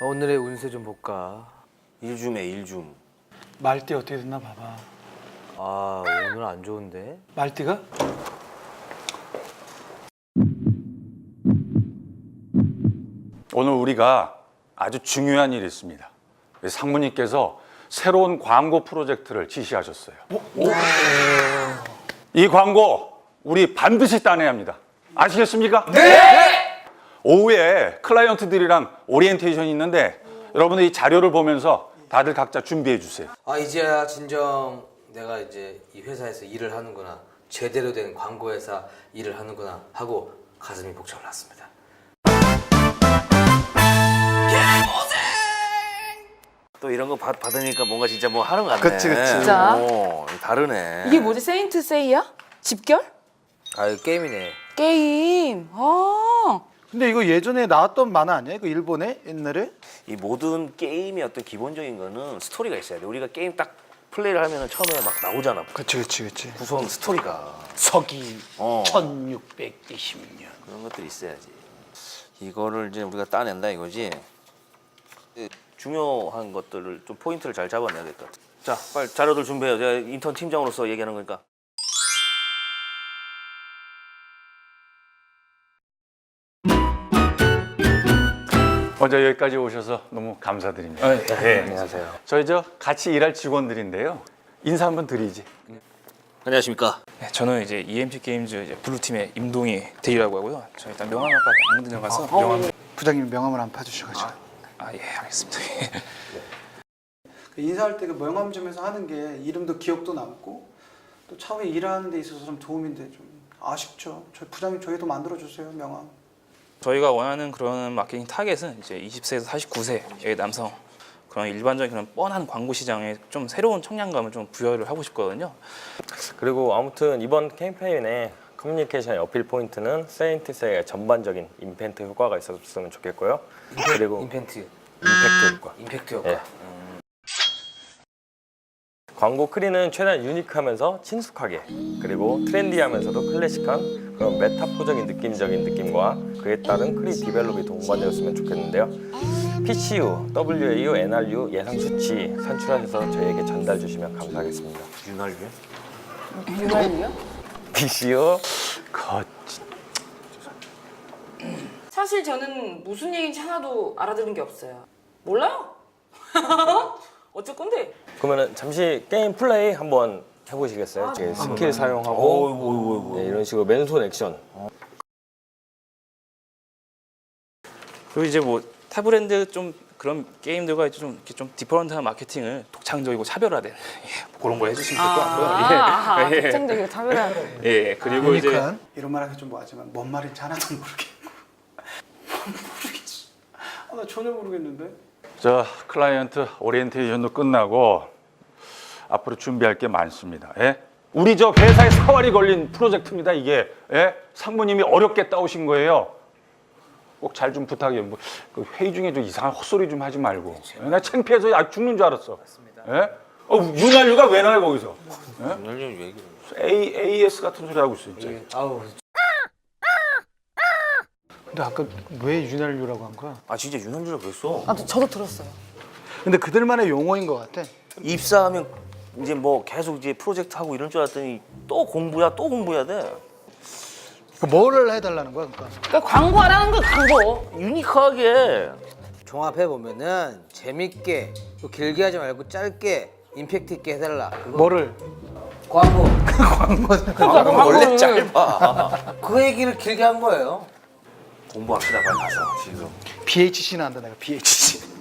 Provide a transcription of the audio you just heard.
오늘의 운세 좀 볼까? 일줌에 일줌. 말띠 어떻게 됐나 봐봐. 아 오늘 안 좋은데? 말띠가? 오늘 우리가 아주 중요한 일이 있습니다. 우리 상무님께서 새로운 광고 프로젝트를 지시하셨어요. 이 광고 우리 반드시 따내야 합니다. 아시겠습니까? 네! 오후에 클라이언트들이랑 오리엔테이션이 있는데 여러분들 이 자료를 보면서 다들 각자 준비해 주세요. 아 이제야 진정 내가 이제 이 회사에서 일을 하는구나 제대로 된 광고 회사 일을 하는구나 하고 가슴이 벅차 올랐습니다. 또 이런 거 받, 받으니까 뭔가 진짜 뭐 하는 거 같네. 그치, 그치. 진짜? 오, 다르네. 이게 뭐지? 세인트 세이야? 집결? 아 이거 게임이네. 게임. 아. 근데 이거 예전에 나왔던 만화 아니야? 이거 일본에 옛날에? 이 모든 게임의 어떤 기본적인 거는 스토리가 있어야 돼. 우리가 게임 딱 플레이를 하면은 처음에 막 나오잖아. 그치 그치 그치. 구성 스토리가 서기 어. 1620년. 그런 것들이 있어야지. 이거를 이제 우리가 따낸다 이거지. 그 중요한 것들을 좀 포인트를 잘 잡아내야 될 것 같아. 자, 빨리 자료들 준비해요. 제가 인턴 팀장으로서 얘기하는 거니까. 먼저 여기까지 오셔서 너무 감사드립니다. 네. 안녕하세요. 저희 저 같이 일할 직원들인데요. 인사 한번 드리지. 안녕하십니까. 네, 저는 이제 EMP 게임즈 이제 블루팀의 임동희 대위라고 하고요. 저 일단 명함학과 강릉대에 가서 명함 부장님 명함을 안 파주셔가지고. 아 예 알겠습니다. 그 인사할 때 그 명함 점에서 하는 게 이름도 기억도 남고 또 차후에 일하는 데 있어서 좀 도움인데 좀 아쉽죠. 저희 부장님 저희도 만들어 주세요 명함. 저희가 원하는 그런 마케팅 타겟은 이제 20세에서 49세의 남성 그런 일반적인 그런 뻔한 광고 시장에 좀 새로운 청량감을 좀 부여를 하고 싶거든요. 그리고 아무튼 이번 캠페인의 커뮤니케이션의 어필 포인트는 세인트세의 전반적인 임팩트 효과가 있었으면 좋겠고요. 그리고 임팩트. 임팩트 효과. 임팩트 효과. 예. 광고 크리는 최대한 유니크하면서 친숙하게 그리고 트렌디하면서도 클래식한 그런 메타포적인 느낌적인 느낌과 그에 따른 크리 디벨롭이 동반되었으면 좋겠는데요. PCU, WAU, NRU 예상 수치 산출하셔서 저희에게 전달 주시면 감사하겠습니다. 윤활유? 유말이요? PCU 거 사실 저는 무슨 얘기인지 하나도 알아들은 게 없어요. 몰라요? 어쩔 건데? 그러면은 잠시 게임 플레이 한번 해보시겠어요? 이제 스킬 사용하고 네, 이런 식으로 맨손 액션 그리고 이제 뭐 타브랜드 좀 그런 게임들과 이제 좀 이렇게 좀 디퍼런트한 마케팅을 독창적이고 차별화된 예, 그런 거 해주시면 될 것 같고요. 아, 예. 특징적이고 차별한. 예, 예. 그리고 이제 이런 말 하기 좀 뭐하지만 뭔 말인지 하나도 모르겠고 모르겠어. 아, 나 전혀 모르겠는데. 저 클라이언트 오리엔테이션도 끝나고 앞으로 준비할 게 많습니다. 예? 우리 저 회사에 사활이 걸린 프로젝트입니다. 이게 예? 상무님이 어렵게 따오신 거예요. 꼭 잘 좀 부탁해요. 뭐, 그 회의 중에 좀 이상한 헛소리 좀 하지 말고. 예? 나 창피해서 아, 죽는 줄 알았어. 예? 어, 윤활유가 왜 나요 거기서? 윤활유 얘기. A, AS 같은 소리 하고 있어. 진짜. 아우 근데 아까 왜 윤활유라고 한 거야? 아 진짜 윤활유라 그랬어. 아, 저도 들었어요. 근데 그들만의 용어인 것 같아. 입사하면 이제 뭐 계속 이제 프로젝트 하고 이런 줄 알았더니 또 공부야 또 공부해야 돼. 그 뭐를 해달라는 거야, 그러니까? 그러니까 광고하라는 거 광고. 유니크하게. 종합해 보면은 재밌게 또 길게 하지 말고 짧게 임팩트 있게 해달라. 그거 뭐를? 광고. 광고 원래 짧아. 그 얘기를 길게 한 거예요. 공부합시다 빨리 가서 지금. BHC는 안다 내가 BHC.